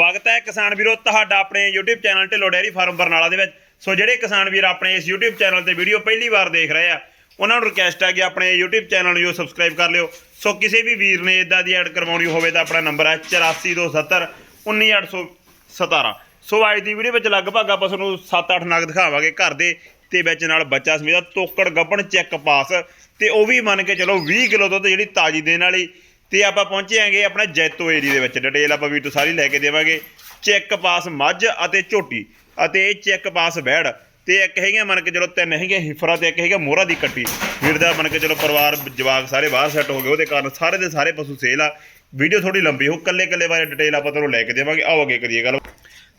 ਸਵਾਗਤ ਹੈ ਕਿਸਾਨ ਵੀਰੋ, ਤੁਹਾਡਾ ਆਪਣੇ YouTube channel Dhillon dairy farm Barnala ਦੇ ਵਿੱਚ। ਸੋ ਜਿਹੜੇ ਕਿਸਾਨ ਵੀਰ ਆਪਣੇ ਇਸ YouTube ਚੈਨਲ ਤੇ ਵੀਡੀਓ ਪਹਿਲੀ ਵਾਰ ਦੇਖ ਰਹੇ ਆ, ਉਹਨਾਂ ਨੂੰ ਰਿਕਵੈਸਟ ਹੈ ਕਿ ਆਪਣੇ YouTube ਚੈਨਲ ਨੂੰ ਜੋ ਸਬਸਕ੍ਰਾਈਬ ਕਰ ਲਿਓ। ਸੋ ਕਿਸੇ ਵੀ ਵੀਰ ਨੇ ਇਦਾਂ ਦੀ ਐਡ ਕਰਵਾਉਣੀ ਹੋਵੇ ਤਾਂ ਆਪਣਾ ਨੰਬਰ ਹੈ 8427 19817 ਸੋ ਅੱਜ ਦੀ ਵੀਡੀਓ ਵਿੱਚ ਲਗਭਗ ਆਪਾਂ ਤੁਹਾਨੂੰ 7-8 ਨਗ ਦਿਖਾਵਾਂਗੇ ਘਰ ਦੇ, ਤੇ ਵਿੱਚ ਨਾਲ ਬੱਚਾ ਸਮੇਤ ਤੋਕੜ ਗੱਬਣ ਚੈੱਕ ਪਾਸ ਤੇ ਉਹ ਵੀ ਮੰਨ ਕੇ ਚਲੋ 20 ਕਿਲੋ ਦੁੱਧ ਜਿਹੜੀ ਤਾਜੀ ਦੇਣ ਵਾਲੀ ਤੇ ਆਪਾਂ ਪਹੁੰਚੇ ਆਂਗੇ ਆਪਣਾ ਜੈਤੋ ਏਰੀਆ ਦੇ ਵਿੱਚ। ਡਿਟੇਲ ਆਪਾਂ ਵੀਡੀਓ ਸਾਰੀ ਲੈ ਕੇ ਦੇਵਾਂਗੇ। ਚੈੱਕ ਪਾਸ ਮੱਝ ਅਤੇ ਝੋਟੀ। ਅਤੇ ਇਹ ਚੈੱਕ ਪਾਸ ਬੈੜ। ਤੇ ਇੱਕ ਹੈਗੀਆਂ ਮੰਨ ਕੇ ਚਲੋ ਤਿੰਨ ਹੈਗੀਆਂ ਹਿਫਰਾ ਤੇ ਇੱਕ ਹੈਗਾ ਮੋਹਰਾ ਦੀ ਕੱਟੀ। ਵੀਰ ਦਾ ਮੰਨ ਕੇ ਚਲੋ ਪਰਿਵਾਰ ਜਵਾਕ ਸਾਰੇ ਬਾਹਰ ਸੈੱਟ ਹੋ ਗਏ। ਉਹਦੇ ਕਾਰਨ ਸਾਰੇ ਦੇ ਸਾਰੇ ਪਸ਼ੂ ਸੇਲ ਆ। ਵੀਡੀਓ ਥੋੜੀ ਲੰਬੀ ਹੋ ਕੱਲੇ ਕੱਲੇ ਬਾਰੇ ਡਿਟੇਲ ਆਪਾਂ ਤੁਹਾਨੂੰ ਲੈ ਕੇ ਦੇਵਾਂਗੇ। ਆਓ ਅੱਗੇ ਕਰੀਏ ਗੱਲ।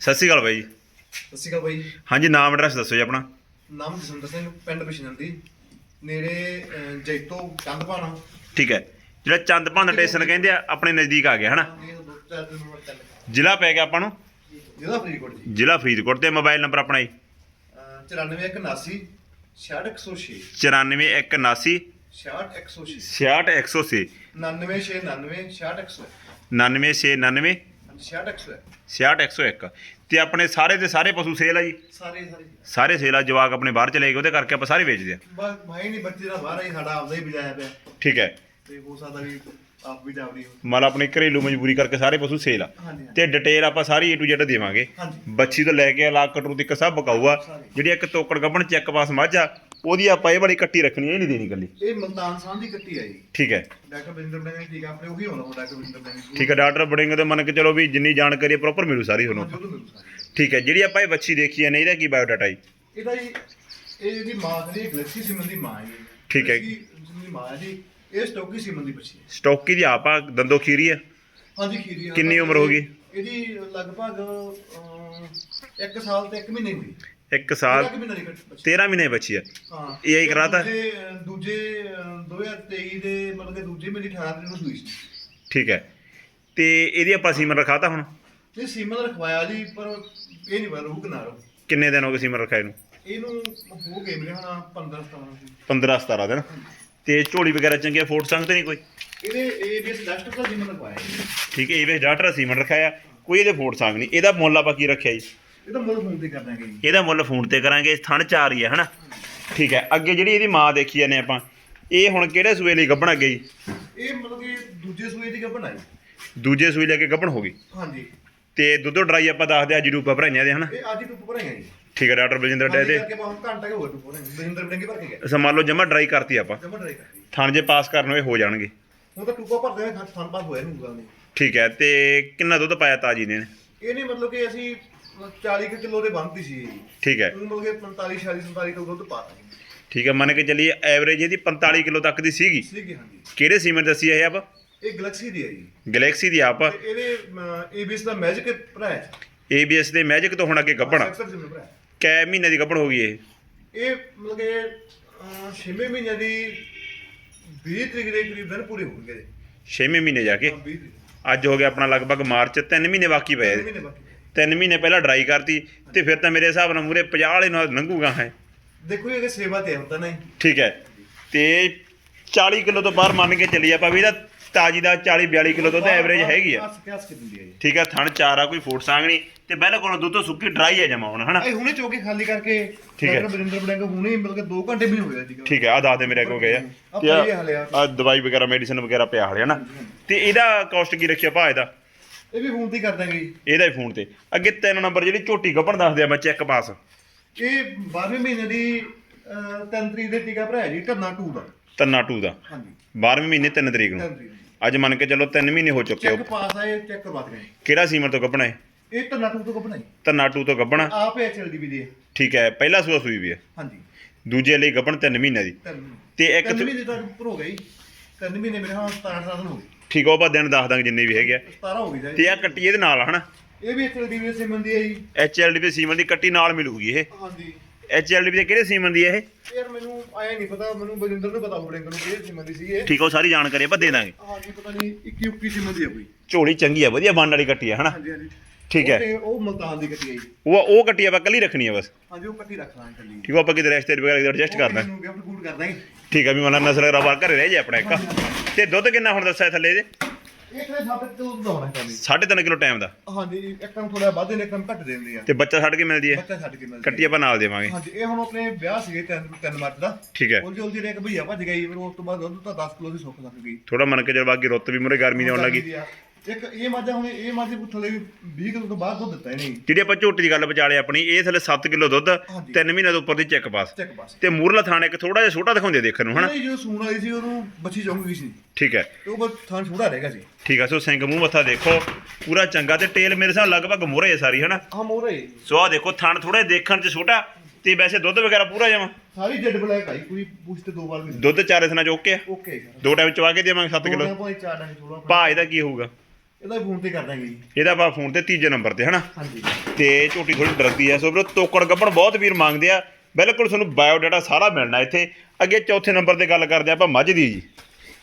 ਸਤਿ ਸ਼੍ਰੀ ਅਕਾਲ ਬਾਈ ਜੀ। ਸਤਿ ਸ਼੍ਰੀ ਅਕਾਲ ਬਾਈ। ਹਾਂਜੀ ਨਾਮ ਐਡਰੈਸ ਦੱਸੋ ਜੀ ਆਪਣਾ। ਨਾਮ ਜਸਵਿੰਦਰ ਸਿੰਘ ਪਿੰਡ ਬਿਸ਼ਨਲ ਦੀ ਨੇੜੇ ਜੈਤੋ ਚੰਦਪਾਣਾ ਠੀਕ ਹੈ। ਜਿਹੜਾ ਚੰਦਪੰਦ ਸਟੇਸ਼ਨ ਕਹਿੰਦੇ ਆ ਆਪਣੇ ਨਜ਼ਦੀਕ ਆ ਗਿਆ ਹਨਾ? ਜ਼ਿਲ੍ਹਾ ਪੈ ਗਿਆ ਆਪਾਂ ਨੂੰ? ਜਿਹਦਾ ਫਰੀਦਕੋਟ ਜੀ। ਜ਼ਿਲ੍ਹਾ ਫਰੀਦਕੋਟ ਤੇ ਮੋਬਾਈਲ ਨੰਬਰ ਆਪਣਾ ਜੀ। ਅਹ, 94179 6106 94179 6106 66106 99699 6106 99699 6106 66101 ਤੇ ਆਪਣੇ ਸਾਰੇ ਦੇ ਸਾਰੇ ਪਸ਼ੂ ਸੇਲ ਆ ਜੀ? ਸਾਰੇ ਸਾਰੇ। ਸਾਰੇ ਸੇਲ ਆ ਜਵਾਕ ਆਪਣੇ ਬਾਹਰ ਚਲੇ ਗਏ ਉਹਦੇ ਕਰਕੇ ਆਪਾਂ ਸਾਰੇ ਵੇਚਦੇ ਆ। ਬਸ ਭਾਈ ਨਹੀਂ ਬੱਚੇ ਦਾ ਬਾਹਰ ਆਈ ਸਾਡਾ ਆਪਦਾ ਹੀ ਬਜਾਇਆ ਪਿਆ ਠੀਕ ਹੈ। ਤੇ ਹੋ ਸਕਦਾ ਵੀ ਆਪ ਵੀ ਜਾਵੜੀ ਹੋ ਮਤਲਬ ਆਪਣੀ ਘਰੇਲੂ ਮਜਬੂਰੀ ਕਰਕੇ ਸਾਰੇ ਪਸ਼ੂ ਸੇਲ ਆ। ਹਾਂਜੀ ਹਾਂਜੀ। ਤੇ ਡਿਟੇਲ ਆਪਾਂ ਸਾਰੀ A to Z ਦੇਵਾਂਗੇ। ਹਾਂਜੀ। ਬੱਚੀ ਤੋਂ ਲੈ ਕੇ ਲਾਕ ਕਟਰੂ ਤੱਕ ਸਭ ਬਕਾਊ ਆ ਜਿਹੜੀ ਇੱਕ ਤੋਕੜ ਗੱਬਣ ਚੈੱਕ ਪਾਸ ਮੱਝ ਆ ਉਹਦੀ ਆਪਾਂ ਇਹ ਵਾਲੀ ਕੱਟੀ ਰੱਖਣੀ ਇਹ ਨਹੀਂ ਦੇਣੀ ਕੱਲੀ ਇਹ ਮਲਤਾਨ ਸਾਹ ਦੀ ਕੱਟੀ ਆ ਜੀ। ਠੀਕ ਹੈ। ਡਾਕਟਰ ਬਿੰਦਰ ਬਣੇ ਠੀਕ ਆ ਆਪਣੇ ਉਹੀ ਹੋਣਾ ਉਹ ਡਾਕਟਰ ਬਿੰਦਰ ਬਣੇ ਠੀਕ ਹੈ ਡਾਕਟਰ ਬੜਿੰਗ ਤੇ ਮੰਨ ਕੇ ਚਲੋ ਵੀ ਜਿੰਨੀ ਜਾਣਕਾਰੀ ਪ੍ਰੋਪਰ ਮਿਲੂ ਸਾਰੀ ਤੁਹਾਨੂੰ। ਠੀਕ ਹੈ ਜਿਹੜੀ ਆਪਾਂ ਇਹ ਬੱਚੀ ਦੇਖੀ ਹੈ ਨੇ ਇਹਦਾ ਕੀ ਬਾਇਓਡਾਟਾ ਜੀ। ਇਹਦਾ ਜੀ ਇਹ ਜਿਹੜੀ ਮਾਂ ਗਲੈਕਸੀ ਸਿਮਨ ਦੀ ਮਾਂ ਹੈ ਜੀ। ਠੀਕ ਹੈ। ਗਲੈਕਸੀ ਸਿਮਨ ਦੀ ਮਾਂ ਹੈ ਜੀ। ਇਹ ਸਟੋਕੀ ਸਿਮਨ ਦੀ ਬੱਚੀ ਹੈ। ਸਟੋਕੀ ਦੀ ਆਪ ਦੰਦੋ ਖੀਰੀ ਆ? ਹਾਂਜੀ ਖੀਰੀ ਆ। ਕਿੰਨੀ ਉਮਰ ਹੋ ਗਈ? ਇਹਦੀ ਲਗਭਗ 1 ਸਾਲ ਤੇ 1 ਮਹੀਨੇ ਹੋਈ 1 ਸਾਲ 1 ਮਹੀਨੇ ਦੀ ਬੱਚੀ 13 ਮਹੀਨੇ ਬੱਚੀ ਆ। ਹਾਂ। ਇਹ ਹੀ ਕਰਾਤਾ? ਦੂਜੇ ਅਹ, ਦੂਜੇ ਅਹ, 2023 ਦੇ ਮਤਲਬ ਕਿ ਦੂਜੇ ਮੇਰੀ 18 ਤਰੀਕ ਨੂੰ ਸੂਈ ਸੀ। ਠੀਕ ਹੈ। ਤੇ ਇਹਦੀ ਆਪਾਂ ਸੀਮਨ ਰਖਾਤਾ ਹੁਣ? ਇਹ ਸਿਮਨ ਰਖਵਾਇਆ ਜੀ ਪਰ ਇਹ ਨਹੀਂ ਪਤਾ ਰਹੂ ਕਿ ਨਾ ਰਹੂ ਕਿੰਨੇ ਦਿਨ ਹੋ ਗਏ ਸੀਮਨ ਰਖਾਏ ਨੂੰ? ਇਹਨੂੰ ਹੋ ਗਏ ਮੇਰੇ ਹਣਾ 15 17 ਸੀ 15 17 ਦਿਨ। ਤੇ ਝੋਲੀ ਵਗੈਰਾ ਚੰਗੇ ਫੋਟ ਸੰਗ ਤੇ ਨਹੀਂ ਕੋਈ? ਇਹਦੇ ਇਹ ਵੀ ਡਾਕਟਰ ਦਾ ਸਿਮਨ ਰਖਵਾਇਆ ਜੀ। ਠੀਕ ਹੈ ਇਹ ਵੇ ਡਾਕਟਰ ਸੀਮਨ ਰਖਾਇਆ। ਕੋਈ ਇਹਦੇ ਫੋਟ ਸੰਗ ਨਹੀਂ। ਇਹਦਾ ਮੁੱਲ ਆਪਾਂ ਕੀ ਰੱਖਿਆ ਜੀ? ਇਹ ਤਾਂ ਮੁੱਲ ਫੋਨ ਤੇ ਕਰ ਦਾਂਗੇ ਜੀ। ਇਹਦਾ ਮੁੱਲ ਫੋਨ ਤੇ ਕਰਾਂਗੇ ਥਣ ਚਾਰ ਹੀ ਹੈ ਹਨਾ? ਠੀਕ ਹੈ ਅੱਗੇ ਜਿਹੜੀ ਇਹਦੀ ਮਾਂ ਦੇਖੀ ਜਾਂਦੇ ਆਪਾਂ ਇਹ ਹੁਣ ਕਿਹੜੇ ਸੂਏ ਲਈ ਗੱਭਣ ਅੱਗੇ ਜੀ? ਇਹ ਮਤਲਬ ਕਿ ਦੂਜੇ ਸੂਏ ਦੀ ਗੱਭਣ ਆਈ ਦੂਜੇ ਸੂਏ ਲੈ ਕੇ ਗੱਭਣ ਹੋ ਗਈ। ਹਾਂਜੀ। ਤੇ ਦੁੱਧੋ ਡਰਾਈ ਆਪਾਂ ਦੱਸਦੇ ਆ ਜਰੂਪਾ ਭਰਾਈਆਂ ਦੇ ਹਨਾ? ਇਹ ਅੱਜ ਹੀ ਟੁੱਪ ਭਰਾਈਆਂ ਜੀ। ਠੀਕ ਹੈ ਡਾਕਟਰ ਬਲਜਿੰਦਰ ਡੇ ਤੇ ਕਰਕੇ ਘੰਟਾ ਕੇ ਭਰ ਕੇ ਅਸਾਂ ਮੰਨ ਲਓ ਜਮਾ ਡਰਾਈ ਕਰਤੀ ਆਪਾਂ। ਜਮਾ ਡਰਾਈ ਕਰਦੀ ਥਣ ਜੇ ਪਾਸ ਕਰਨ ਹੋਏ ਹੋ ਜਾਣਗੇ। ਹੁਣ ਤਾਂ ਟੁੱਪਾ ਭਰਦੇ ਨੇ ਖਾਣ ਪਾਸ ਹੋਇਆ ਨਹੀਂ ਗੱਲ ਨਹੀਂ ਠੀਕ ਹੈ ਤੇ ਕਿੰਨਾ ਦੁੱਧ ਪਾਇਆ ਤਾਜੀ ਨੇ? ਇਹ ਨਹੀਂ ਮਤਲਬ ਕਿ ਅਸੀਂ 40 ਕੁ ਕਿਲੋ ਦੇ ਬੰਨਤੀ ਸੀ ਠੀਕ ਹੈ ਉਹ ਮਤਲਬ ਕਿ 45 46 47 ਕਿਲੋ ਦੁੱਧ ਪਾਤਾ ਠੀਕ ਹੈ ਮੰਨ ਕੇ ਚੱਲੀਏ ਐਵਰੇਜ ਇਹਦੀ 45 ਕਿਲੋ ਤੱਕ ਦੀ ਸੀਗੀ। ਸੀਗੀ ਹਾਂਜੀ। ਕਿਹੜੇ ਸੀਮੈਂਟ ਦੱਸੀ ਇਹ ਆਪ? ਇਹ ਗੈਲੈਕਸੀ ਦੀ ਹੈ ਜੀ। ਗੈਲੈਕਸੀ ਦੀ ਆਪ। ਇਹਦੇ ਏਬੀਐਸ ਦਾ ਮੈਜਿਕ ਭਰਾ ਹੈ ABS ਦੇ ਮੈਜਿਕ ਤੋਂ ਹੁਣ ਅੱਗੇ ਗੱਭਣ ਕੈ ਮਹੀਨੇ ਦੀ ਗੱਭਣ ਹੋ ਗਈ ਇਹ? ਇਹ ਮਤਲਬ ਕਿ ਅਹ, ਛੇਵੇਂ ਮਹੀਨੇ ਦੀ 20 ਤਰੀਕ ਦੇ ਕਰੀਬ ਦਿਨ ਪੂਰੇ ਹੋ ਗਏ 6ਵੇਂ ਮਹੀਨੇ ਜਾ ਕੇ? ਹਾਂ 20 ਤਰੀਕ। ਅੱਜ ਹੋ ਗਿਆ ਆਪਣਾ ਲਗਭਗ ਮਾਰਚ 3 ਮਹੀਨੇ ਬਾਕੀ ਪਏ ਤਿੰਨ ਮਹੀਨੇ ਬਾਕੀ 3 ਮਹੀਨੇ ਪਹਿਲਾਂ ਡਰਾਈ ਕਰਤੀ ਤੇ ਫਿਰ ਤਾਂ ਮੇਰੇ ਹਿਸਾਬ ਨਾਲ ਮੂਰੇ 50 ਵਾਲੇ ਨਾਲ ਲੰਘੂਗਾ ਹੈ। ਦੇਖੋ ਇਹ ਸੇਵਾ ਤੇ ਹੁੰਦਾ ਨਹੀਂ ਠੀਕ ਹੈ। ਤੇ 40 ਕਿਲੋ ਤੋਂ ਬਾਹਰ ਮੰਨ ਕੇ ਚੱਲੀ ਆਪਾਂ ਵੀ ਇਹਦਾ ਤਾਜੀ ਦਾ 40 42 ਕਿਲੋ ਦੁੱਧ ਐਵਰੇਜ ਹੈਗੀ ਆ। ਕਿ ਦਿੰਦੀ ਹੈ ਜੀ। ਠੀਕ ਹੈ ਥਣ ਚਾਰ ਆ ਕੋਈ ਫੂਟ ਸੰਗ ਨਹੀਂ। ਤੇ ਬਿਲਕੁਲ ਦੁੱਧ ਸੁੱਕੀ ਡਰਾਈ ਹੈ ਜਮਾ ਹੁਣ ਹਨਾ? ਇਹ ਹੁਣੇ ਚੋਕੇ ਖਾਲੀ ਕਰਕੇ ਠੀਕ ਹੈ। ਬਰਿੰਦਰ ਬੜਿੰਗ ਹੁਣੇ ਮਤਲਬ ਕਿ 2 ਘੰਟੇ ਵੀ ਨਹੀਂ ਹੋਇਆ ਜੀ ਠੀਕ ਹੈ ਆ ਦੱਸ ਦੇ ਮੇਰੇ ਕੋਲ ਗਏ ਆ। ਆ ਆ। ਆ ਦਵਾਈ ਵਗੈਰਾ ਮੈਡੀਸਨ ਵਗੈਰਾ ਪਿਆ ਹਲੇ ਹਨਾ? ਤੇ ਇਹਦਾ ਕਾਸਟ ਕੀ ਰੱਖਿਆ ਭਾ ਇਹਦਾ? ਇਹ ਵੀ ਫੋਨ ਤੇ ਕਰ ਦਾਂਗੇ ਜੀ। ਇਹਦਾ ਹੀ ਫੋਨ ਤੇ। ਅੱਗੇ ਤਿੰਨ ਨੰਬਰ ਜਿਹੜੀ ਝੋਟੀ ਗੱਭਣ ਦੱਸਦੇ ਆ ਮੈਂ ਚੈੱਕ ਪਾਸ ਇਹ 12ਵੇਂ ਮਹੀਨੇ ਦੀ 3 ਤਰੀਕ ਦੇ ਟੀਕਾ ਭਰਾਇਆ ਜੀ ਢੰਨਾ 2 ਦਾ। ਤੰਨਾ 2 ਦਾ। ਹਾਂਜੀ। 12ਵੇਂ ਮਹੀਨੇ 3 ਤਰੀਕ 3 ਨੂੰ। ਅੱਜ ਮੰਨ ਕੇ ਚੱਲੋ 3 ਮਹੀਨੇ ਹੋ ਚੁੱਕੇ ਚੈੱਕ ਹੋ ਪਾਸ ਆਏ ਚੈੱਕ ਕਰਵਾ ਦੇ ਕਿਹੜਾ ਸੀਮਰ ਤੋਂ ਗੱਭਣਾ ਹੈ? ਇਹ ਢੰਨਾ 2 ਤੋਂ ਤੰਨਾ 2 ਤੋਂ ਗੱਭਣਾ ਆਪ ਹੈ ਐਚਐਲਡੀ ਵੀ ਦੇ ਠੀਕ ਹੈ ਪਹਿਲਾ ਸੂਆ ਸੂਈ ਵੀ ਹੈ ਹਾਂਜੀ। ਦੂਜੇ ਲਈ ਗੱਭਣ 3 ਮਹੀਨੇ ਦੀ। ਤਿੰਨ ਤੇ ਇੱਕ ਤਿੰਨ ਮਹੀਨੇ ਤੱਕ ਉੱਪਰ ਹੋ ਗਈ ਤਿੰਨ ਮਹੀਨੇ ਮੇਰੇ ਹਾਂ 17 ਸਾਲ ਹੋ ਗਏ। ਠੀਕ ਉਹ ਆਪਾਂ ਦਿਨ ਦੱਸ ਦਾਂਗੇ ਜਿੰਨੇ ਵੀ ਹੈਗੇ ਆ। 17 ਹੋ ਗਈ ਤੇ ਆ ਕੱਟੀ ਇਹਦੇ ਨਾਲ ਆ ਹਨਾ? ਇਹ ਵੀ ਐਚਐਲਡੀ ਵੀ ਸਿਮਨ ਦੀ ਹੈ ਜੀ। ਐਚਐਲਡੀ ਦੇ ਸੀਮਨ ਦੀ ਕੱਟੀ ਨਾਲ ਮਿਲੂਗੀ ਇਹ। ਹਾਂਜੀ। ਐਚਐਲਡੀ ਦੇ ਕਿਹੜੇ ਸੀਮਨ ਦੀ ਹੈ ਇਹ? ਯਾਰ ਮੈਨੂੰ ਆਇਆ ਨਹੀਂ ਪਤਾ ਮੈਨੂੰ ਬਜਿੰਦਰ ਨੂੰ ਪਤਾ ਹੋਵੇ ਨੂੰ ਇਹ ਸਿਮਨ ਦੀ ਸੀ ਇਹ। ਠੀਕ ਆ ਉਹ ਸਾਰੀ ਜਾਣਕਾਰੀ ਆਪਾਂ ਦੇ ਦਾਂਗੇ। ਹਾਂਜੀ ਪਤਾ ਨਹੀਂ 21 21 ਸਿਮਨ ਦੀ ਹੈ ਕੋਈ। ਝੋਲੀ ਚੰਗੀ ਆ ਵਧੀਆ ਬੰਨ ਵਾਲੀ ਕੱਟੀ ਆ ਹਨਾ? ਹਾਂਜੀ ਹਾਂਜੀ। ਠੀਕ ਹੈ। ਤੇ ਉਹ ਮਲਤਾਨ ਦੀ ਕੱਟੀ ਹੈ ਜੀ। ਉਹ ਉਹ ਕੱਟੀ ਆਪਾਂ ਕੱਲੀ ਰੱਖਣੀ ਆ ਬਸ। ਹਾਂਜੀ ਉਹ ਕੱਟੀ ਰੱਖ ਲਾਂਗੇ ਕੱਲੀ ਠੀਕ ਆ ਆਪਾਂ ਕਿਤੇ ਰੈਸਟੇਰ ਵਗੈਰਾ ਐਡਜਸਟ ਕਰਦਾ ਨੂੰ ਗਿਫਟ ਗੂਡ ਕਰ ਦਾਂਗੇ। ਠੀਕ ਆ ਵੀ ਮਨ ਨਸਲ ਰਵਾ ਘਰੇ ਰਹਿ ਜਾ ਆਪਣਾ ਇੱਕ। ਤੇ ਦੁੱਧ ਕਿੰਨਾ ਹੁਣ ਦੱਸਿਆ ਥੱਲੇ ਇਹਦੇ? ਇਹ ਸੱਤ ਕਿਲੋ ਦੁੱਧ ਆਉਣਾ ਚਾਹੀਦਾ 3.5 ਕਿਲੋ ਟਾਈਮ ਦਾ। ਹਾਂਜੀ ਇੱਕ ਟਾਈਮ ਥੋੜਾ ਵੱਧ ਨੇ ਟਾਈਮ ਘੱਟ ਦਿੰਦੇ ਆ। ਤੇ ਬੱਚਾ ਛੱਡ ਕੇ ਮਿਲਦੀ ਹੈ? ਬੱਚਾ ਛੱਡ ਕੇ ਮਿਲਦਾ ਕੱਟੀ ਆਪਾਂ ਨਾਲ ਦੇਵਾਂਗੇ। ਹਾਂਜੀ ਇਹ ਹੁਣ ਆਪਣੇ ਵਿਆਹ ਸੀਗੇ 3 3 ਮਾਰਚ ਦਾ। ਠੀਕ ਹੈ। ਉਹ ਜਲਦੀ ਰੇ ਇੱਕ ਭਈਆ ਭੱਜ ਗਈ ਫਿਰ ਉਸ ਤੋਂ ਬਾਅਦ ਦੁੱਧ ਤਾਂ 10 ਕਿਲੋ ਦੀ ਸੁੱਕ ਲੱਗ ਗਈ। ਥੋੜਾ ਮਨ ਕੇ ਜਦ ਬਾਕੀ ਰੁੱਤ ਵੀ ਮੁਰੇ ਗਰਮੀ ਆਉਣ ਲੱਗੀ। ਇੱਕ ਇਹ ਮਾਝਾ ਹੁਣ ਇਹ ਮਾਝੇ ਥੱਲੇ ਵੀ 20 ਕਿਲੋ ਤੋਂ ਬਾਅਦ ਦੁੱਧ ਦਿੱਤਾ ਇਹਨੇ ਜਿਹੜੀ ਆਪਾਂ ਝੋਟੀ ਦੀ ਗੱਲ ਵਿਚਾਲੇ ਆਪਣੀ ਇਹ ਥੱਲੇ 7 ਕਿਲੋ ਦੁੱਧ ਹਾਂਜੀ। 3 ਮਹੀਨੇ ਤੋਂ ਉੱਪਰ ਦੀ ਚੈੱਕ ਪਾਸ। ਚੱਕ ਤੇ ਮੂਰਲਾ ਥਾਣਾ ਇੱਕ ਥੋੜਾ ਜਿਹਾ ਛੋਟਾ ਦਿਖਾਉਂਦੇ ਦੇਖਣ ਨੂੰ ਹਨਾ? ਇਹ ਜਦੋਂ ਸੂਣ ਵਾਲੀ ਸੀ ਉਹਨੂੰ ਬੱਚੀ ਗਈ ਸੀ। ਠੀਕ ਹੈ। ਉਹ ਬਸ ਥਾਂ ਛੋੜਾ ਰਹੇਗਾ ਸੀ। ਠੀਕ ਹੈ ਸੋ ਸਿੰਘ ਮੂੰਹ ਮੱਥਾ ਦੇਖੋ ਪੂਰਾ ਚੰਗਾ ਤੇ ਟੇਲ ਮੇਰੇ ਹਿਸਾਬ ਲਗਭਗ ਮੋਰੇ ਹੈ ਸਾਰੀ ਹਨਾ? ਹਾਂ ਮੋਰੇ ਸੋ ਆ ਦੇਖੋ ਥਣ ਥੋੜਾ ਦੇਖਣ ਚ ਛੋਟਾ ਤੇ ਵੈਸੇ ਦੁੱਧ ਵਗੈਰਾ ਪੂਰਾ ਜਾਵਾਂ ਸਾਰੀ ਜੱਡ ਬਲੈਕ ਆਈ ਕੋਈ ਪੁੱਛ ਤੇ ਦੋ ਵਾਰ ਦੁੱਧ ਚਾਰੇ ਸਨਾ ਓਕੇ ਆ? ਓਕੇ ਦੋ ਟਾਈਮ ਚਵਾ ਕੇ ਦੇਵਾਂਗੇ 7 ਕਿਲੋ। ਕੋਈ ਚਾਰ ਡਾਂਗੇ ਥੋੜਾ ਭਾ ਇਹਦਾ ਕੀ ਹੋਊਗਾ? ਇਹਦਾ ਫੋਨ ਤੇ ਕਰ ਦਾਂਗੇ ਜੀ। ਇਹਦਾ ਆਪਾਂ ਫੋਨ ਤੇ ਤੀਜੇ ਨੰਬਰ ਤੇ ਹਨਾ? ਹਾਂਜੀ। ਤੇ ਝੋਟੀ ਥੋੜੀ ਡਰਦੀ ਆ ਸੋ ਵੀਰੋ ਤੋਕੜ ਗੱਪਣ ਬਹੁਤ ਵੀਰ ਮੰਗਦੇ ਆ। ਬਿਲਕੁਲ ਤੁਹਾਨੂੰ ਬਾਇਓ ਡਾਟਾ ਸਾਰਾ ਮਿਲਣਾ ਇੱਥੇ। ਅੱਗੇ ਚੌਥੇ ਨੰਬਰ ਤੇ ਗੱਲ ਕਰਦੇ ਆਪਾਂ ਮੱਝ ਦੀ ਜੀ।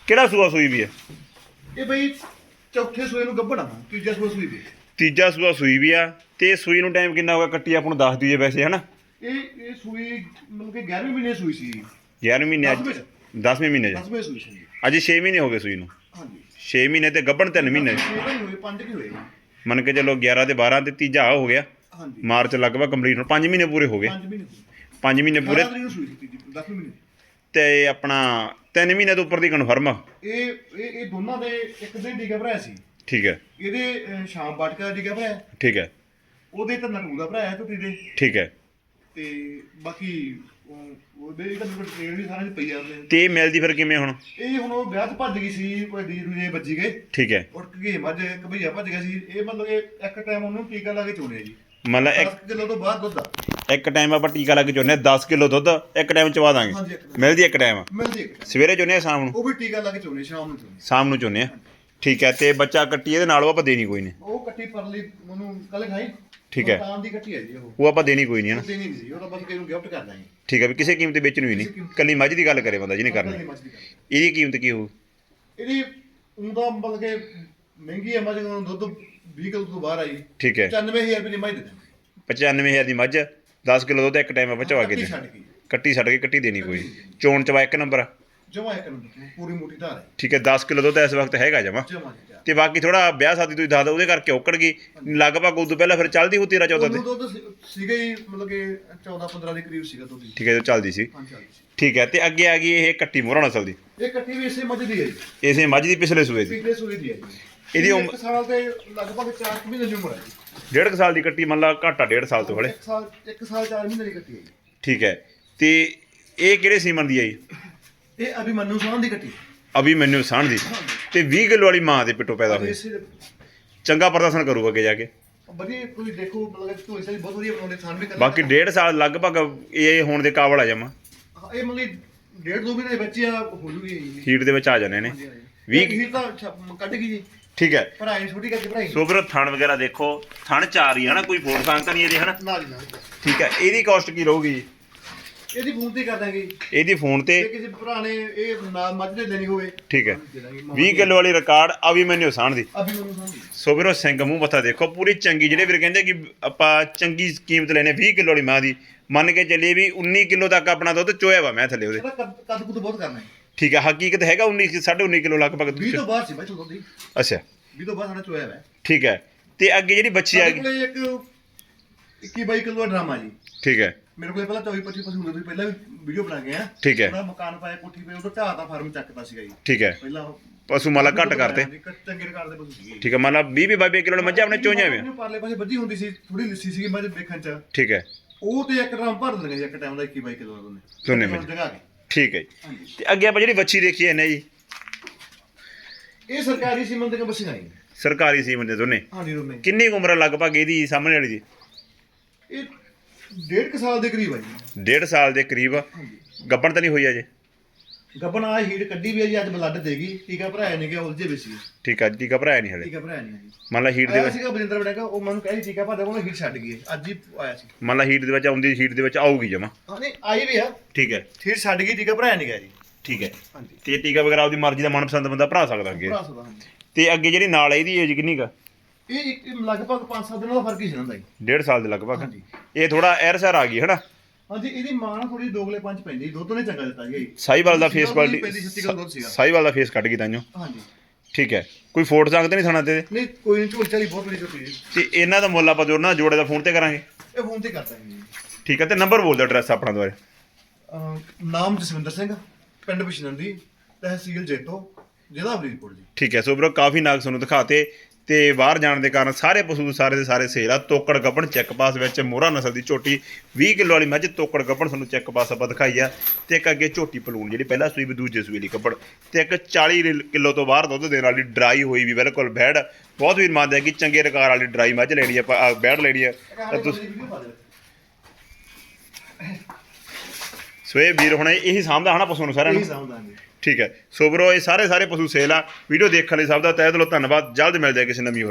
ਕਿਹੜਾ ਸੂਆ ਸੂਈ ਵੀ ਆ ਇਹ ਬਈ ਚੌਥੇ ਸੂਏ ਨੂੰ ਗੱਭਣਾ ਤੀਜਾ ਸੂਆ ਸੂਈ ਵੀ ਤੀਜਾ ਸੂਆ ਸੂਈ ਵੀ ਆ। ਤੇ ਸੂਈ ਨੂੰ ਟਾਈਮ ਕਿੰਨਾ ਹੋਗਾ ਕੱਟੀ ਆਪਾਂ ਨੂੰ ਦੱਸ ਦਈਏ ਵੈਸੇ ਹਨਾ? ਇਹ ਇਹ ਸੂਈ ਮਤਲਬ ਕਿ 11ਵੇਂ ਮਹੀਨੇ ਸੂਈ ਸੀ। 11 ਮਹੀਨੇ ਅੱਜ ਦਸਵੇਂ 10ਵੇਂ ਮਹੀਨੇ 'ਚ। 10ਵੇਂ ਸੂਈ ਸੀ। ਅੱਜ 6 ਮਹੀਨੇ ਹੋ ਗਏ ਸੂਈ ਨੂੰ। ਹਾਂਜੀ। 6 ਮਹੀਨੇ ਤੇ ਗੱਭਣ 3 ਮਹੀਨੇ। ਛੇ ਤਾਂ ਨਹੀਂ ਹੋਏ ਪੰਜ ਕੀ ਹੋਏ। ਮੰਨ ਕੇ ਚੱਲੋ 11 ਤੇ 12 ਤੇ ਤੀਜਾ ਹੋ ਗਿਆ। ਹਾਂਜੀ। ਮਾਰਚ ਲਗਭਗ ਕੰਪਲੀਟ ਹੁਣ 5 ਮਹੀਨੇ ਪੂਰੇ ਹੋ ਗਏ। ਪੰਜ ਮਹੀਨੇ ਹੋਏ 5 ਮਹੀਨੇ ਪੂਰੇ। 18 ਤਰੀਕ ਨੂੰ ਸੂਈ ਸੀ ਤੀਜੀ 10ਵੇਂ ਮਹੀਨੇ। ਤੇ ਆਪਣਾ 3 ਮਹੀਨੇ ਤੋਂ ਉੱਪਰ ਦੀ ਕਨਫਰਮ ਆ। ਇਹ ਇਹ ਇਹ ਦੋਨਾਂ ਦੇ ਇੱਕ ਦਿਨ ਟੀਕਾ ਭਰਾਇਆ ਸੀ। ਠੀਕ ਹੈ। ਇਹਦੇ ਅਹ, ਸ਼ਾਮ ਬਾਟਕਾ ਦਾ ਟੀਕਾ ਭਰਾਇਆ ਠੀਕ ਹੈ। ਉਹਦੇ ਤਾਂ ਨਟੂ ਦਾ ਭਰਾਇਆ ਝੁੱਟੀ ਦੇ ਠੀਕ ਹੈ। ਤੇ ਬਾਕੀ ਉਹਦੇ ਤਾਂ ਮੇਰੇ ਟ੍ਰੇਨ ਵੀ ਸਾਰਿਆਂ ਚ ਪਈ ਜਾਂਦੇ ਤੇ ਇਹ ਮਿਲਦੀ ਫਿਰ ਕਿਵੇਂ ਹੁਣ? ਇਹ ਹੁਣ ਉਹ ਵਿਆਹ 'ਚ ਭੱਜ ਗਈ ਸੀ ਕੋਈ ਡੀ ਰੂਜੇ ਵੱਜੀ ਗਏ। ਠੀਕ ਹੈ। ਉੱਠ ਗਈ ਮੱਝ ਇੱਕ ਭਈਆ ਭੱਜ ਗਿਆ ਸੀ। ਇਹ ਮਤਲਬ ਇਹ ਇੱਕ ਟਾਈਮ ਉਹਨੂੰ ਟੀਕਾ ਲਾ ਕੇ ਚੋਣਿਆ ਜੀ। ਮਤਲਬ 10 ਕਿਲੋ ਤੋਂ ਬਾਅਦ ਦੁੱਧ ਆ। ਇੱਕ ਇੱਕ ਟਾਈਮ ਆਪਾਂ ਟੀਕਾ ਲਾ ਕੇ ਚੋਨੇ 10 ਕਿਲੋ ਦੁੱਧ ਇੱਕ ਟਾਈਮ ਚਵਾ ਦਾਂਗੇ। ਹਾਂਜੀ ਇੱਕ time। ਮਿਲਦੀ ਇੱਕ ਟਾਈਮ ਮਿਲਦੀ ਇੱਕ time। ਸਵੇਰੇ ਚੋਨੇ ਸ਼ਾਮ ਨੂੰ? ਉਹ ਵੀ ਟੀਕਾ ਲਾ ਕੇ ਚੋਣੇ ਸ਼ਾਮ ਨੂੰ ਚੋਣੇ ਸ਼ਾਮ ਨੂੰ ਚੋਨੇ ਠੀਕ ਹੈ ਤੇ ਬੱਚਾ ਕੱਟੀ ਇਹਦੇ ਨਾਲ ਉਹ ਆਪਾਂ ਦੇਣੀ ਕੋਈ ਨਹੀਂ। ਉਹ ਕੱਟੀ ਪਰਲੀ ਉਹਨੂੰ ਕੱਲ ਖਾਈ। ਠੀਕ ਹੈ। ਤਾਂ ਦੀ ਕੱਟੀ ਹੈ ਜੀ ਉਹ। ਉਹ ਆਪਾਂ ਦੇਣੀ ਕੋਈ ਨਹੀਂ ਹਨਾ ਉਹ ਦੇਣੀ ਨਹੀਂ ਜੀ ਉਹ ਤਾਂ ਬਸ ਕਿਸੇ ਨੂੰ ਗਿਫਟ ਕਰ ਦਾਂਗੇ ਠੀਕ ਹੈ ਵੀ ਕਿਸੇ ਕੀਮਤ ਤੇ ਵੇਚਣੀ ਹੋਈ ਨਹੀਂ। ਕੱਲੀ ਮੱਝ ਦੀ ਗੱਲ ਕਰੇ ਬੰਦਾ ਜਿਹਨੇ ਕਰਨੀ। ਇਹਦੀ ਕੀਮਤ ਕੀ ਹੋਊ? ਇਹਦੀ ਉਹਦਾ ਮਤਲਬ ਕਿ ਮਹਿੰਗੀ ਹੈ ਮੱਝ ਨੂੰ ਦੁੱਧ 20 ਕਿਲੋ ਤੋਂ ਬਾਹਰ ਆਈ ਠੀਕ ਹੈ। 95000 ਰੁਪਏ ਦੀ ਮੱਝ ਦੇ ਦਾਂਗੇ 95000 ਦੀ ਮੱਝ 10 ਕਿਲੋ ਦੁੱਧ ਇੱਕ ਟਾਈਮ ਆਪਾਂ ਚਵਾ ਕੇ ਕੱਟੀ ਦੇ ਛੱਡ ਕੇ। ਕੱਟੀ ਛੱਡ ਕੇ ਕੱਟੀ ਦੇਣੀ ਕੋਈ। ਚੋਣ ਚਵਾ ਇੱਕ ਨੰਬਰ। ਆ। ਜਮਾ ਇੱਕ ਨੰਬਰ ਪੂਰੀ ਮੋਟੀ ਧਾਰ ਹੈ। ਠੀਕ ਹੈ 10 ਕਿਲੋ ਦੁੱਧ ਇਸ ਵਕਤ ਹੈਗਾ ਜਮਾ। ਜਮਾ ਜੀ ਤੇ ਬਾਕੀ ਥੋੜਾ ਵਿਆਹ ਸ਼ਾਦੀ ਤੁਸੀਂ ਦੱਸ ਦਿਓ ਉਹਦੇ ਕਰਕੇ ਔਕੜ ਗਈ। ਲਗਭਗ ਉਦੋਂ ਪਹਿਲਾਂ ਫਿਰ ਚੱਲਦੀ ਹੋ 13 14 ਤੇ ਉਦੋਂ ਦੁੱਧ ਸੀ- ਸੀਗਾ ਹੀ ਮਤਲਬ ਕਿ 14 15 ਦੇ ਕਰੀਬ ਸੀਗਾ ਦੁੱਧ ਜੀ। ਠੀਕ ਹੈ ਜੋ ਚੱਲਦੀ ਸੀ। ਹਾਂ ਚੱਲ ਠੀਕ ਹੈ ਤੇ ਅੱਗੇ ਆ ਗਈ ਇਹ ਕੱਟੀ ਮੋਹਰਾ ਨਸਲ ਦੀ। ਇਹ ਕੱਟੀ ਵੀ ਇਸੇ ਮੱਝ ਦੀ ਹੈ ਜੀ। ਇਸੇ ਮੱਝ ਦੀ ਪਿਛਲੇ ਸੂਏ ਦੀ। ਪਿਛਲੇ ਸੂਏ ਦੀ ਹੈ ਜੀ। ਇਹਦੀ ਇਹ ਉਮਰ- ਇੱਕ ਸਾਲ ਤੇ ਲਗਭਗ 4 ਮਹੀਨੇ ਦੀ ਉਮਰ ਹੈ ਜੀ। ਡੇਢ ਕੁ ਸਾਲ ਦੀ ਕੱਟੀ ਮੰਨ ਲਾ ਘਾਟਾ ਡੇਢ ਸਾਲ ਤੋਂ ਹਲੇ। ਇੱਕ ਸਾਲ ਇੱਕ ਸਾਲ 4 ਮਹੀਨੇ ਦੀ ਕੱਟੀ ਹੈ ਜੀ। ਠੀਕ ਹੈ ਤੇ ਇਹ ਕਿਹੜੇ ਸੀਮਨ ਦੀ ਆਈ ਇਹ ਅਭੀ ਮੰਨੂ ਸਾਹ ਦੀ ਕੱਟੀ ਅਭੀ ਮੈਨੂੰ ਸਾਣ ਦੀ। ਤੇ 20 ਕਿਲੋ ਵਾਲੀ ਮਾਂ ਦੇ ਪਿੱਟੋ ਪੈਦਾ ਹੋਈ। ਇਸੇ ਚੰਗਾ ਪ੍ਰਦਰਸ਼ਨ ਕਰੂਗਾ ਅੱਗੇ ਜਾ ਕੇ। ਵਧੀਆ ਤੁਸੀਂ ਦੇਖੋ ਮਤਲਬ ਕਿ ਤੁਸੀਂ ਬਹੁਤ ਵਧੀਆ ਬਣਾਉਂਦੇ ਥਾਨ ਵੀ ਕਰਦੇ ਬਾਕੀ ਡੇਢ ਸਾਲ ਲਗਭਗ ਇਹ ਹੋਣ ਦੇ ਕਾਬਲ ਆ ਜਾਵਾਂ ਹਾਂ, ਇਹ ਮਤਲਬ ਡੇਢ ਦੋ ਮਹੀਨੇ ਦੇ ਬੱਚੇ ਆ ਹੋ ਜੂਗੀ ਜੀ। ਹੀਟ ਦੇ ਵਿੱਚ ਆ ਜਾਣੇ ਨੇ। ਵੀਹ ਵੀਹ- ਤਾਂ ਛ- ਕੱਢ ਗਈ ਜੀ। ਠੀਕ ਹੈ। ਪੜਾਈ ਛੋਟੀ ਕਰਕੇ ਪੜਾਈ ਸੋ ਫਿਰ ਥਣ ਵਗੈਰਾ ਦੇਖੋ। ਥਣ ਚਾਰ ਹੀ ਹਨਾ ਕੋਈ ਫੋੜ ਫਾਂਗ ਤਾਂ ਨਹੀਂ ਇਹਦੇ ਹਨਾ? ਨਾ ਜੀ ਨਾ ਠੀਕ ਹੈ ਇਹਦੀ ਕਾਸਟ ਕੀ ਰਹੂਗੀ ਜੀ? ਇਹਦੀ ਫੋਨ ਤੇ ਕਰ ਦਾਂਗੇ ਜੀ। ਇਹਦੀ ਫੋਨ ਤੇ? ਜੇ ਕਿਸੇ ਭਰਾ ਨੇ ਇਹ ਨਾ ਮੱਝ ਦੇ ਲੈਣੀ ਹੋਵੇ। ਠੀਕ ਹੈ। ਦੇ ਦਾਂਗੇ 20 ਕਿਲੋ ਵਾਲੀ ਰਿਕਾਰਡ ਅਭੀ ਮੈਨੂੰ ਸਾਣ ਦੀ। ਅਭੀ ਮੈਨੂੰ ਸਮਝੀ ਸੋ ਵੀਰੋ ਸਿੰਘ ਮੂੰਹ ਮੱਥਾ ਦੇਖੋ ਪੂਰੀ ਚੰਗੀ ਜਿਹੜੇ ਵੀਰ ਕਹਿੰਦੇ ਕਿ ਆਪਾਂ ਚੰਗੀ ਕੀਮਤ ਲੈਨੇ 20 ਕਿਲੋ ਵਾਲੀ ਮਾਂ ਦੀ ਮੰਨ ਕੇ ਚੱਲੀਏ ਵੀ 19 ਕਿਲੋ ਤੱਕ ਆਪਣਾ ਦੁੱਧ ਚੋਇਆ ਵਾ ਮੈਂ ਥੱਲੇ ਉਹਦੇ। ਇਹਦਾ ਕੱਦ ਕੱਦ ਕੁੱਦ ਬਹੁਤ ਕਰਨਾ ਹੈ। ਠੀਕ ਹੈ ਹਕੀਕਤ ਹੈਗਾ 19 19.5 ਕਿਲੋ ਲਗਭਗ 20 ਤੋਂ ਬਾਅਦ ਸੀ ਬਾਈ ਚਲੋ ਦੀ। ਅੱਛਾ। 20 ਤੋਂ ਬਾਅਦ ਸਾਡਾ ਚੋਇਆ ਹੈ। ਠੀਕ ਹੈ। ਤੇ ਅੱਗੇ ਜਿਹੜੀ ਬੱਚੀ ਆ ਸਾਡੇ ਗਈ ਕੋਲੇ ਇੱਕ 21 22 ਕਿਲੋ ਦਾ ਡਰਾਮਾ ਜੀ। ਠੀਕ ਹੈ। ਮੇਰੇ ਕੋਲੇ ਪਹਿਲਾਂ 24 25 ਪਸ਼ੂ ਹੁੰਦੇ ਸੀ ਪਹਿਲਾਂ ਵੀ ਵੀਡੀਓ ਬਣਾ ਗਏ ਆ। ਠੀਕ ਹੈ। ਉਹਦਾ ਮਕਾਨ ਪਾਇਆ ਕੋਠੀ ਪਈ ਉਧਰ ਝਾੜ ਦਾ ਫਾਰਮ ਚੱਕਦਾ ਸੀਗਾ ਜੀ। ਠੀਕ ਹੈ। ਪਹਿਲਾਂ ਉਹ ਪਸ਼ੂ ਮਾਲਾ ਘੱਟ ਕਰਤੇ ਹਾਂਜੀ, ਚੰਗੇ ਰਿਕਾਰਡ ਦੇ ਪਸ਼ੂ ਸੀਗੇ ਠੀਕ ਹੈ ਮੰਨ ਲਾ 20 ਵੀ 22 ਕਿਲੋ ਮੱਝਾਂ ਆਪਣੇ ਚੋਈਆਂ ਵੇ ਪਾਰਲੇ ਪਾਸੇ ਵੱਜੀ ਹੁੰਦੀ ਸੀ ਥੋੜੀ ਲਿੱਸੀ ਸੀਗੀ ਮੱਝ ਦੇਖਣ ਚ। ਠੀਕ ਹੈ। ਉਹ ਤੇ ਇੱਕ ਡਰਮ ਭਰ ਦਿੰਦੇ ਸੀ ਇੱਕ ਟਾਈਮ ਦਾ 21 22 ਕਿਲੋ ਦਾ ਦੋਨੇ। ਦੋਨੇ ਮਿਲ। ਜਗ੍ਹਾ ਕੇ ਠੀਕ ਹੈ ਜੀ। ਹਾਂਜੀ। ਤੇ ਅੱਗੇ ਆਪਾਂ ਜਿਹੜੀ ਬੱਚੀ ਦੇਖੀ ਹੈ ਨਾ ਜੀ। ਇਹ ਸਰਕਾਰੀ ਸੀਮਨ ਦੀਆਂ ਬੱਸੀਆਂ ਆਈ ਸਰਕਾਰੀ ਸੀਮਨ ਦੇ ਦੋਨੇ। ਹਾਂਜੀ ਦੋਨੇ। ਕਿੰਨੀ ਕੁ ਉਮਰ ਆ ਲਗਭਗ ਇਹਦੀ ਸਾਹਮਣੇ ਵਾਲੀ ਦੀ ਇਹ ਡੇਢ ਕੁ ਸਾਲ ਦੇ ਕਰੀਬ ਆ ਜੀ। ਡੇਢ ਸਾਲ ਦੇ ਕਰੀਬ ਗੱਬਣ ਤਾਂ ਨਹੀਂ ਹੋਈ ਅਜੇ? ਗੱਬਨ ਆ ਹੀਟ ਕੱਢੀ ਵੀ ਆ ਜੀ ਅੱਜ ਬਲੱਡ ਦੇਗੀ ਟੀਕਾ ਭਰਾਇਆ ਨਹੀਂ ਗਿਆ ਉਲਝੇ ਵੀ ਸੀ ਠੀਕ ਹੈ ਟੀਕਾ ਭਰਾਇਆ ਨਹੀਂ ਹਲੇ? ਟੀਕਾ ਭਰਾਇਆ ਨਹੀਂ ਜੀ। ਮੰਨ ਲਾ ਹੀਟ ਦੇ ਆਇਆ ਵਿੱਚ ਸੀਗਾ ਬਜਿੰਦਰ ਬੜੇਗਾ ਉਹ ਮੈਨੂੰ ਕਹੇ ਟੀਕਾ ਭਰ ਦੇ ਉਹਨੇ ਹੀਟ ਛੱਡ ਗਈ ਹੈ। ਅੱਜ ਹੀ ਆਇਆ ਸੀ। ਮੰਨ ਲਾ ਹੀਟ ਦੇ ਵਿੱਚ ਆਉਂਦੀ ਹੀਟ ਦੇ ਵਿੱਚ ਆਊਗੀ ਜਮਾ। ਹਾਂ ਨਹੀਂ ਆਈ ਵੀ ਆ। ਠੀਕ ਹੈ। ਹੀਟ ਛੱਡ ਗਈ ਟੀਕਾ ਭਰਾਇਆ ਨਹੀਂ ਗਿਆ ਜੀ। ਠੀਕ ਹੈ। ਹਾਂਜੀ। ਤੇ ਟੀਕਾ ਵਗੈਰਾ ਆਪਦੀ ਮਰਜ਼ੀ ਦਾ ਮਨਪਸੰਦ ਬੰਦਾ ਭਰਾ ਸਕਦਾ ਅੱਗੇ। ਭਰਾ ਸਕਦਾ ਹਾਂਜੀ। ਤੇ ਅੱਗੇ ਜਿਹੜੀ ਨਾਲ ਇਹਦੀ ਏਜ ਕਿੰਨੀ ਕਾ ਇਹ ਇੱਕ ਲਗਭਗ 5-7 ਦਿਨਾਂ ਦਾ ਫ਼ਰਕ ਹੀ ਸੀ ਜੀ। ਡੇਢ ਸਾਲ ਦੇ ਲਗਭਗ। ਹਾਂਜੀ। ਇਹ ਥੋੜਾ ਐਰਸਰ ਆ ਗਈ ਹਨਾ? ਹਾਂਜੀ ਇਹਦੀ ਮਾਂ ਨਾ ਥੋੜੀ ਦੋਗਲੇ ਪੰਜ ਪੈਂਦੀ ਦੁੱਧ ਨੇ ਚੰਗਾ ਦਿੱਤਾ ਜੀ। ਸਾਈਵਾਲ ਦਾ ਫੇਸ ਪੈਂਦੀ ਕੁਆਲਿਟੀ 36 ਕਿਲੋ ਦੁੱਧ ਸੀਗਾ। ਸਾਈਵਾਲ ਦਾ ਫੇਸ ਕੱਢ ਗਈ ਤਾਂਿਓ ਹਾਂਜੀ। ਠੀਕ ਹੈ। ਕੋਈ ਫੋਟ ਸਕਦੇ ਨਹੀਂ ਥਾਣਾ ਤੇ? ਨਹੀਂ ਕੋਈ ਨਹੀਂ ਝੋਲ ਚਾਲੀ ਬਹੁਤ ਬੜੀ ਝੋਟੀ ਜੀ। ਤੇ ਇਹਨਾਂ ਦਾ ਮੁੱਲ ਆਪਾਂ ਜੋੜਨਾ ਜੋੜੇ ਦਾ ਫੋਨ ਤੇ ਕਰਾਂਗੇ। ਇਹ ਫੋਨ ਤੇ ਕਰਦਾ ਜੀ। ਠੀਕ ਹੈ ਤੇ ਨੰਬਰ ਬੋਲ ਦਿਓ ਐਡਰੈਸ ਆਪਣਾ ਦੁਆਰੇ ਨਾਮ ਜਸਵਿੰਦਰ ਸਿੰਘ ਪਿੰਡ ਬਿਸ਼ਨੰਦੀ ਤਹਿਸੀਲ ਜੈਤੋ ਜ਼ਿਲ੍ਹਾ ਫਰੀਦਕੋਟ ਜੀ। ਠੀਕ ਹੈ ਸੋ ਬਰੋ ਕਾਫੀ ਨਾਗ ਤੁਹਾਨੂੰ ਦਿਖਾਤੇ। ਤੇ ਬਾਹਰ ਜਾਣ ਦੇ ਕਾਰਨ ਸਾਰੇ ਪਸ਼ੂ ਸਾਰੇ ਦੇ ਸਾਰੇ ਸੇਲ ਆ। ਤੋਕੜ ਗੱਪਣ ਚੈੱਕ ਪਾਸ ਵਿੱਚ ਮੋਹਰਾ ਨਸਲ ਦੀ ਝੋਟੀ 20 ਕਿਲੋ ਵਾਲੀ ਮੱਝ ਤੋਕੜ ਗੱਪਣ ਤੁਹਾਨੂੰ ਚੈੱਕ ਪਾਸ ਆਪਾਂ ਦਿਖਾਈ ਆ। ਤੇ ਇੱਕ ਅੱਗੇ ਝੋਟੀ ਪਲੂਣ ਜਿਹੜੀ ਪਹਿਲਾ ਸੂਈ ਵੀ ਦੂਜੇ ਸੂਈ ਲਈ ਕੱਪੜ ਤੇ ਇੱਕ 40 ਰਿਲ- ਕਿਲੋ ਤੋਂ ਬਾਹਰ ਦੁੱਧ ਦੇਣ ਵਾਲੀ ਡਰਾਈ ਹੋਈ ਵੀ ਬਿਲਕੁਲ ਬੈੜ। ਬਹੁਤ ਵੀਰ ਮੰਨਦੇ ਆ ਕਿ ਚੰਗੇ ਰਕਾਰ ਵਾਲੀ ਡਰਾਈ ਮੱਝ ਲੈਣੀ ਆ ਬੈੜ ਲੈਣੀ ਆ। ਤੁਸੀਂ ਸੋ ਇਹ ਵੀਰ ਹੁਣ ਇਹੀ ਸਾਹਮਣਾ ਹਨਾ ਪਸ਼ੂ ਨੂੰ ਸਾਰਿਆਂ ਇਹੀ ਨੂੰ ਠੀਕ ਹੈ। ਸੋ ਬਰੋ ਇਹ ਸਾਰੇ ਸਾਰੇ ਪਸ਼ੂ ਸੇਲ ਆ। ਵੀਡੀਓ ਦੇਖਣ ਲਈ ਸਭ ਦਾ ਤਹਿ ਦਿਲੋਂ ਧੰਨਵਾਦ। ਜਲਦ ਮਿਲਦੇ ਆ ਕਿਸੇ ਨਵੀਂ ਹੋਰ